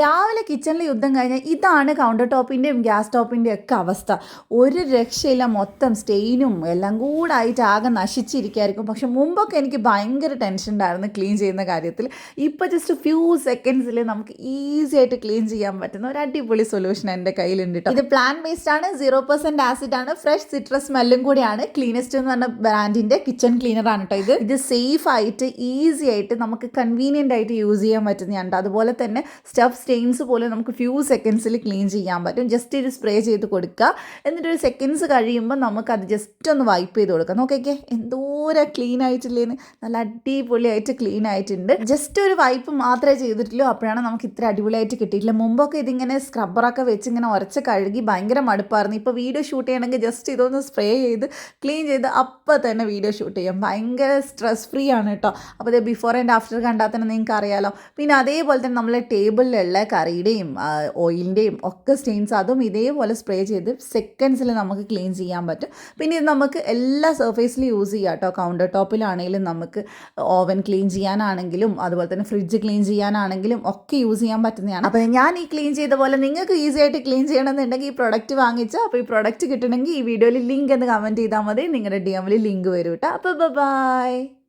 രാവിലെ കിച്ചണിൽ യുദ്ധം കഴിഞ്ഞാൽ ഇതാണ് കൗണ്ടർ ടോപ്പിന്റെയും ഗ്യാസ് ടോപ്പിന്റെയും ഒക്കെ അവസ്ഥ. ഒരു രക്ഷയില്ല മൊത്തം സ്റ്റെയിനും എല്ലാം കൂടെ ആയിട്ട് ആകെ നശിച്ചിരിക്കുമായിരിക്കും പക്ഷെ മുമ്പൊക്കെ എനിക്ക് ഭയങ്കര ടെൻഷൻ ഉണ്ടായിരുന്നു ക്ലീൻ ചെയ്യുന്ന കാര്യത്തിൽ. ഇപ്പോൾ ജസ്റ്റ് ഫ്യൂ സെക്കൻഡ്സിൽ നമുക്ക് ഈസി ആയിട്ട് ക്ലീൻ ചെയ്യാൻ പറ്റുന്ന ഒരു അടിപൊളി സൊല്യൂഷൻ എന്റെ കയ്യിലുണ്ട് കേട്ടോ ഇത് പ്ലാൻ ബേസ്ഡ് ആണ് സീറോ പെർസെന്റ് ആസിഡ് ആണ് ഫ്രഷ് സിട്രസ് സ്മെല്ലും കൂടിയാണ്. ക്ലീനസ്റ്റ് എന്ന് പറഞ്ഞ ബ്രാൻഡിന്റെ കിച്ചൺ ക്ലീനർ ആണ് കേട്ടോ ഇത്. ഇത് സേഫ് ആയിട്ട് ഈസി ആയിട്ട് നമുക്ക് കൺവീനിയന്റ് ആയിട്ട് യൂസ് ചെയ്യാൻ പറ്റുന്നതാണ് അതുപോലെ തന്നെ സ്റ്റഫ് സ്റ്റെയിൻസ് പോലെ നമുക്ക് ഫ്യൂ സെക്കൻഡ്സിൽ ക്ലീൻ ചെയ്യാൻ പറ്റും. ജസ്റ്റ് ഇത് സ്പ്രേ ചെയ്ത് കൊടുക്കുക. എന്നിട്ട് ഒരു സെക്കൻഡ്സ് കഴിയുമ്പോൾ നമുക്കത് ജസ്റ്റ് ഒന്ന് വൈപ്പ് ചെയ്ത് കൊടുക്കാം. നോക്കിയൊക്കെ എന്തോരം ക്ലീൻ ആയിട്ടില്ലേന്ന്. നല്ല അടിപൊളിയായിട്ട് ക്ലീൻ ആയിട്ടുണ്ട്. ജസ്റ്റ് ഒരു വൈപ്പ് മാത്രമേ ചെയ്തിട്ടുള്ളൂ. അപ്പോഴാണ് നമുക്ക് ഇത്ര അടിപൊളിയായിട്ട് കിട്ടിയിട്ടില്ല മുമ്പൊക്കെ ഇതിങ്ങനെ സ്ക്രബ്ബറൊക്കെ വെച്ച് ഇങ്ങനെ ഉരച്ച് കഴുകി ഭയങ്കര മടുപ്പായിരുന്നു. ഇപ്പോൾ വീഡിയോ ഷൂട്ട് ചെയ്യണമെങ്കിൽ ജസ്റ്റ് ഇതൊന്ന് സ്പ്രേ ചെയ്ത് ക്ലീൻ ചെയ്ത് അപ്പം തന്നെ വീഡിയോ ഷൂട്ട് ചെയ്യാം. ഭയങ്കര സ്ട്രെസ് ഫ്രീ ആണ് കേട്ടോ. അപ്പോൾ ബിഫോർ ആൻഡ് ആഫ്റ്റർ കണ്ടാൽ തന്നെ നിങ്ങൾക്ക് അറിയാലോ പിന്നെ അതേപോലെ തന്നെ നമ്മളെ ടേബിളിലുള്ള കറിയുടെയും ഓയിലിന്റെയും ഒക്കെ സ്റ്റെയിൻസ് അതും ഇതേപോലെ സ്പ്രേ ചെയ്ത് സെക്കൻഡ്സിൽ നമുക്ക് ക്ലീൻ ചെയ്യാൻ പറ്റും. പിന്നെ ഇത് നമുക്ക് എല്ലാ സർഫേസിലും യൂസ് ചെയ്യാം കേട്ടോ കൗണ്ടർ ടോപ്പിലാണെങ്കിലും നമുക്ക് ഓവൻ ക്ലീൻ ചെയ്യാനാണെങ്കിലും അതുപോലെ തന്നെ ഫ്രിഡ്ജ് ക്ലീൻ ചെയ്യാനാണെങ്കിലും ഒക്കെ യൂസ് ചെയ്യാൻ പറ്റുന്നതാണ്. അപ്പോൾ ഞാൻ ഈ ക്ലീൻ ചെയ്ത പോലെ നിങ്ങൾക്ക് ഈസി ആയിട്ട് ക്ലീൻ ചെയ്യണമെന്നുണ്ടെങ്കിൽ ഈ പ്രൊഡക്റ്റ് വാങ്ങിച്ചാൽ അപ്പോൾ ഈ പ്രൊഡക്റ്റ് കിട്ടണമെങ്കിൽ ഈ വീഡിയോയിൽ ലിങ്ക് എന്ന് കമന്റ് ചെയ്താൽ മതി. നിങ്ങളുടെ ഡി എമ്മിൽ ലിങ്ക് വരും കേട്ടോ അപ്പോൾ ബൈ